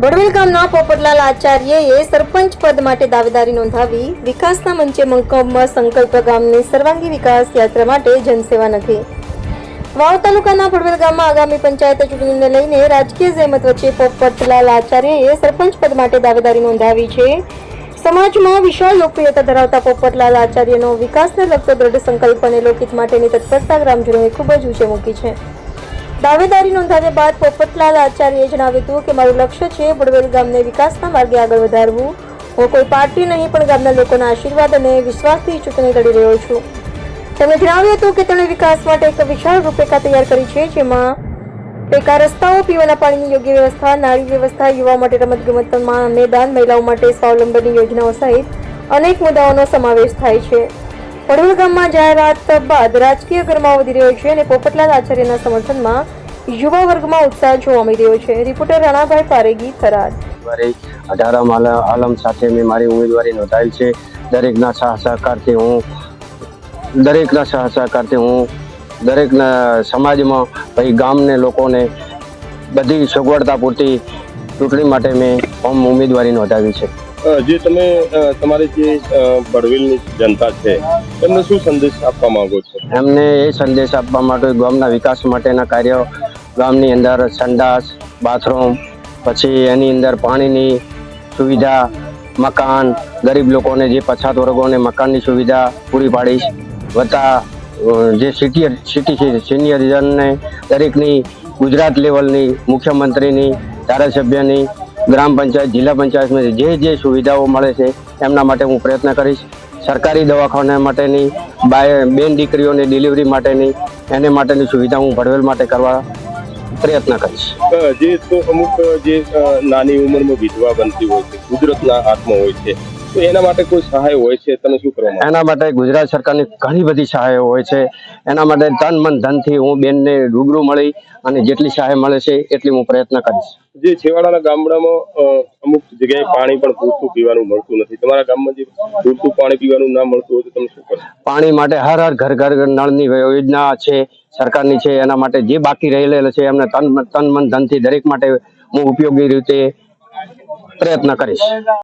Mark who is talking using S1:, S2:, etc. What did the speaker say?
S1: પોપટલાલ આચાર્યએ સરપંચ પદ માટે દાવેદારી નોંધાવી વિકાસના મંચે મહકમમાં સંકલ્પ ગામની સર્વાંગી વિકાસ યાત્રા માટે જનસેવા નથી વાવ તાલુકાના પડવેલ ગામમાં આગામી પંચાયત ચૂંટણીને લઈને રાજકીય જહેમત વચ્ચે પોપટલાલ આચાર્યએ સરપંચ પદ માટે દાવેદારી નોંધાવી છે. સમાજમાં વિશાળ લોકપ્રિયતા ધરાવતા પોપટલાલ આચાર્યનો વિકાસને લગતો દ્રઢ સંકલ્પ અને લોકહિત માટેની તત્પરતા ગ્રામજનોએ ખૂબ જ ઊંચે મૂકી છે. દાવેદારી નોંધાવ્યા બાદ પોપટલાલ આચાર્યએ જણાવ્યું હતું કે મારું લક્ષ્ય છે બુડવેલ ગામને વિકાસના માર્ગે આગળ વધારવું. હું કોઈ પાર્ટી નહીં, પણ ગામના લોકોના આશીર્વાદ અને વિશ્વાસથી ચૂંટણી લડી રહ્યો છું. તેમણે જણાવ્યું હતું કે તેણે વિકાસ માટે એક વિશાળ રૂપરેખા તૈયાર કરી છે, જેમાં ટેકા રસ્તાઓ, પીવાના પાણીની યોગ્ય વ્યવસ્થા, નાળી વ્યવસ્થા, યુવા માટે રમતગમતમાં મેદાન, મહિલાઓ માટે સ્વાવલંબનની યોજનાઓ સહિત અનેક મુદ્દાઓનો સમાવેશ થાય છે. પડવલ ગામમાં જાહેરાત બાદ રાજકીય ગરમાવો વધી રહ્યો છે અને પોપટલાલ આચાર્યના સમર્થનમાં યુવા વર્ગમાં ઉત્સાહ જોવા મળી રહ્યો છે. રિપોર્ટર રાણાભાઈ પારેગી થરાદ
S2: અઢારમ આલ- આલમ સાથે મેં મારી ઉમેદવારી નોંધાવી છે. દરેકના સહ સહકારથી હું દરેકના સહ સહકારથી હું દરેકના સમાજમાં ભાઈ ગામને લોકોને બધી સગવડતા પૂરતી ચૂંટણી માટે મેં ફોર્મ ઉમેદવારી નોંધાવી છે.
S3: જે તમે તમારી જે બળવીલની બડવેલની જનતા છે એમને શું સંદેશ આપવા માંગો છો?
S2: એમને એ સંદેશ આપવા માટે ગામના વિકાસ માટેના કાર્યો, ગામની અંદર સંડાસ, બાથરૂમ, પછી એની અંદર પાણીની સુવિધા, મકાન, ગરીબ લોકોને જે પછાત વર્ગોને મકાનની સુવિધા પૂરી પાડીશ. વત્તા જે સિટી સિટી સિનિયરજનને દરેકની ગુજરાત લેવલની મુખ્યમંત્રીની, ધારાસભ્યની, ગ્રામ પંચાયત, જિલ્લા પંચાયતમાં જે જે સુવિધાઓ મળે છે, એમના માટે હું પ્રયત્ન કરીશ. સરકારી દવાખાના માટેની, બાય બેન દીકરીઓની ડિલિવરી માટેની, એને માટેની સુવિધા હું ભડવેલ માટે કરવા પ્રયત્ન કરીશ.
S3: જે તો અમુક જે નાની ઉંમરમાં વિધવા બનતી હોય છે, કુદરતના હાથમાં હોય છે તો એના માટે કોઈ સહાય હોય છે? તમે શું કરો
S2: એના માટે ગુજરાત સરકારની ઘણી બધી સહાયો હોય છે. એના માટે તન મન ધનથી હું બેનને રૂબરૂ મળી અને જેટલી સહાય મળે છે એટલી હું પ્રયત્ન કરીશ.
S3: જે છેવાડાના ગામડામાં અમુક જગ્યાએ પાણી પણ પૂરતું પીવાનું મળતું નથી. તમારા ગામમાં જે પૂરતું પાણી પીવાનું ના મળતું હોય તો તમે શું કરો?
S2: પાણી માટે હર હર ઘર ઘર નળની યોજના છે સરકારની છે એના માટે જે બાકી રહેલા છે એમને તન તન મન ધનથી દરેક માટે હું ઉપયોગી રીતે પ્રયત્ન કરીશ.